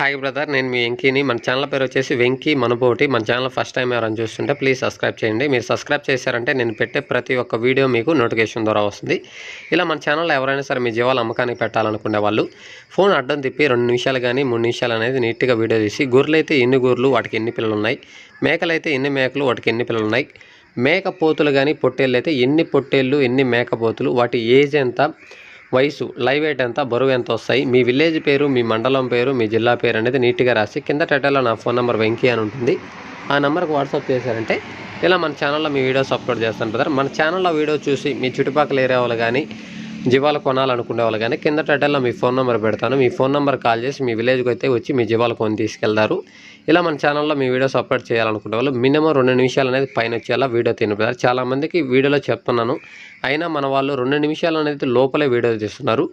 Hi brother నేను మీ వెంకీని. మన channel పేరు వచ్చేసి వెంకీ మనబోటి. మన ఛానల్ ఫస్ట్ టైం ఎవరైనా చూస్తుంటే ప్లీజ్ సబ్స్క్రైబ్ చేయండి. మీరు సబ్స్క్రైబ్ చేశారంటే నేను పెట్టే ప్రతి ఒక్క వీడియో మీకు నోటిఫికేషన్ ద్వారా వస్తుంది. ఇలా మన ఛానల్లో ఎవరైనా సరే మీ జీవాలు అమ్మకానికి పెట్టాలనుకునే వాళ్ళు ఫోన్ అడ్డం తిప్పి రెండు నిమిషాలు కానీ మూడు నిమిషాలు అనేది నీట్గా వీడియో తీసి గొర్రెలు అయితే ఎన్ని గొర్రెలు వాటికి ఎన్ని పిల్లలు ఉన్నాయి? మేకలు అయితే ఎన్ని మేకలు వాటికి ఎన్ని పిల్లలు ఉన్నాయి? మేక పోతులు కానీ పొట్టేళ్ళు అయితే ఎన్ని పొట్టేళ్ళు ఎన్ని మేక పోతులు వాటి ఏజ్ ఎంత? వయసు లైవ్ వెయిట్ ఎంత బరువు ఎంత వస్తాయి మీ విలేజ్ పేరు మీ మండలం పేరు మీ జిల్లా పేరు అనేది నీట్గా రాసి కింద టైటిల్లో నా ఫోన్ నెంబర్ వెంకీ అని ఉంటుంది. ఆ నెంబర్కి వాట్సాప్ చేశారంటే ఇలా మన ఛానల్లో మీ వీడియోస్ అప్లోడ్ చేస్తాను బ్రదర్ మన ఛానల్లో వీడియో చూసి మీ చుట్టుపక్కల ఏరియా వాళ్ళు కానీ జీవాలు కొనాలనుకునే వాళ్ళు కానీ కింద టైటిల్లో మీ ఫోన్ నెంబర్ పెడతాను. మీ ఫోన్ నెంబర్ కాల్ చేసి మీ విలేజ్కి అయితే వచ్చి మీ జీవాలు కొని తీసుకెళ్తారు. ఇలా మన ఛానల్లో మీ వీడియోస్ అప్లోడ్ చేయాలనుకునే వాళ్ళు మినిమం రెండు నిమిషాలు అనేది పైన వచ్చేలా వీడియో తినిపోయారు చాలామందికి వీడియోలో చెప్తున్నాను. అయినా మన వాళ్ళు రెండు నిమిషాలు అనేది లోపలే వీడియో తీస్తున్నారు.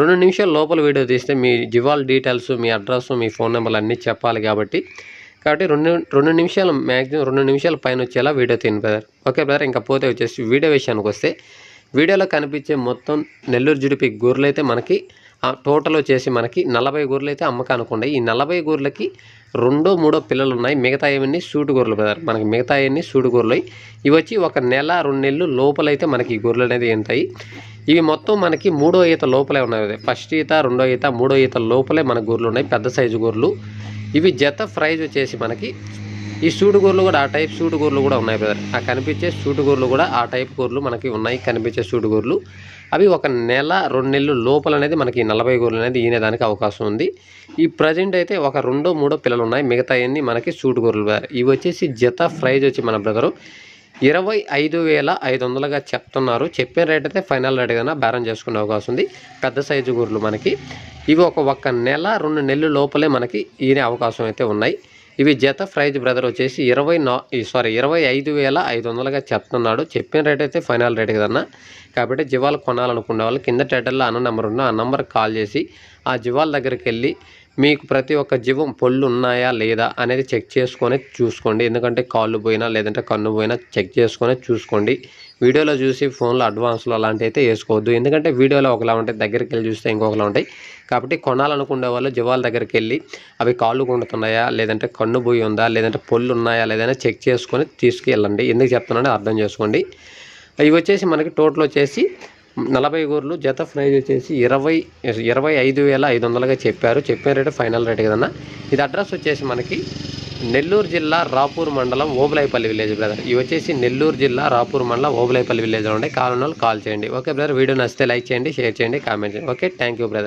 రెండు నిమిషాల లోపల వీడియో తీస్తే మీ జివాల్ డీటెయిల్స్ మీ అడ్రస్ మీ ఫోన్ నెంబర్లు అన్నీ చెప్పాలి కాబట్టి. కాబట్టి రెండు రెండు నిమిషాలు మ్యాక్సిమం రెండు నిమిషాల పైన వచ్చేలా వీడియో తిని బ్రదర్ ఓకే బ్రదర్ ఇంకా పోతే వచ్చేసి వీడియో విషయానికి వస్తే వీడియోలో కనిపించే మొత్తం నెల్లూరు జుడిపి గొర్రెలు అయితే మనకి టోటల్ వచ్చేసి మనకి నలభై గొర్రెలు అయితే అమ్మకానికి ఉన్నాయి ఈ నలభై గొర్రెలకి రెండో మూడో పిల్లలు ఉన్నాయి మిగతా ఏమన్నీ సూటు గొర్రెలు బ్రదర్ మనకి మిగతా అవన్నీ సూటు గొర్రెలు. ఇవి వచ్చి ఒక నెల రెండు నెలలు లోపలైతే మనకి ఈ గొర్రెలు అనేది ఉంటాయి. ఇవి మొత్తం మనకి మూడో ఈత లోపలే ఉన్నాయి ఫస్ట్ ఈత రెండో ఈత మూడో ఈత లోపలే మన గొర్రెలు ఉన్నాయి పెద్ద సైజు గొర్రెలు. ఇవి జత ప్రైజ్ వచ్చేసి మనకి ఈ సూటు గోర్లు కూడా ఆ టైప్ సూటు గోర్లు కూడా ఉన్నాయి బ్రదర్ ఆ కనిపించే సూటు గోర్లు కూడా ఆ టైప్ గోర్లు మనకి ఉన్నాయి కనిపించే సూటు గోర్లు. అవి ఒక నెల రెండు నెలలు లోపల అనేది మనకి నలభై గొర్రెలు అనేది ఈనేదానికి అవకాశం ఉంది. ఈ ప్రజెంట్ అయితే ఒక రెండో మూడో పిల్లలు ఉన్నాయి. మిగతా అన్ని మనకి సూటు గోర్లు బ్రదర్ ఇవి వచ్చేసి జత ప్రైజ్ వచ్చి మన బ్రదరు ఇరవై ఐదు వేల ఐదు వందలుగా చెప్తున్నారు. చెప్పిన రేట్ అయితే ఫైనల్ రేట్ కన్నా బేరం చేసుకునే అవకాశం ఉంది. పెద్ద సైజు గొర్రెలు మనకి. ఇవి ఒక ఒక్క నెల రెండు నెలలు లోపలే మనకి ఈనే అవకాశం అయితే ఉన్నాయి. ఇవి జత ప్రైజ్ బ్రదర్ వచ్చేసి ఇరవై నా సారీ ఇరవై ఐదు వేల ఐదు వందలుగా చెప్తున్నాడు. చెప్పిన రేట్ అయితే ఫైనల్ రేట్ కదన్నా. కాబట్టి జివాలు కొనాలనుకునే వాళ్ళు కింద టైటిల్లో అన్న నెంబర్ ఉన్న ఆ నెంబర్కి కాల్ చేసి ఆ జివాల్ దగ్గరికి వెళ్ళి మీకు ప్రతి ఒక్క జీవం పొళ్ళు ఉన్నాయా లేదా అనేది చెక్ చేసుకొని చూసుకోండి. ఎందుకంటే కాళ్ళు పోయినా లేదంటే కన్ను పోయినా చెక్ చేసుకొని చూసుకోండి. వీడియోలో చూసి ఫోన్లో అడ్వాన్స్లో అలాంటివి అయితే వేసుకోవద్దు. ఎందుకంటే వీడియోలో ఒకలా ఉంటాయి దగ్గరికి వెళ్ళి చూస్తే ఇంకొకలా ఉంటాయి. కాబట్టి కొనాలనుకునే వాళ్ళు జీవాల దగ్గరికి వెళ్ళి అవి కాళ్ళు కొండుతున్నాయా లేదంటే కన్ను పోయి ఉందా లేదంటే పొళ్ళు ఉన్నాయా లేదైనా చెక్ చేసుకొని తీసుకెళ్ళండి. ఎందుకు చెప్తున్నానో అర్థం చేసుకోండి. ఇవి వచ్చేసి మనకి టోటల్ వచ్చేసి నలభై గూర్లు జత ప్రైజ్ వచ్చేసి ఇరవై ఇరవై ఐదు వేల ఐదు వందలుగా చెప్పారు. చెప్పిన రేటు ఫైనల్ రేట్ కదన్నా? ఇది అడ్రస్ వచ్చేసి మనకి నెల్లూరు జిల్లా రాపూర్ మండలం ఓబులైపల్లి విలేజ్ బ్రదర్. ఇవి వచ్చేసి నెల్లూరు జిల్లా రాపూర్ మండలం ఓబులైపల్లి విలేజ్లో ఉండే కాల్ కాల్ చేయండి. ఓకే బ్రదర్ వీడియో నచ్చితే లైక్ చేయండి షేర్ చేయండి కామెంట్ చేయండి. Okay thank you brother.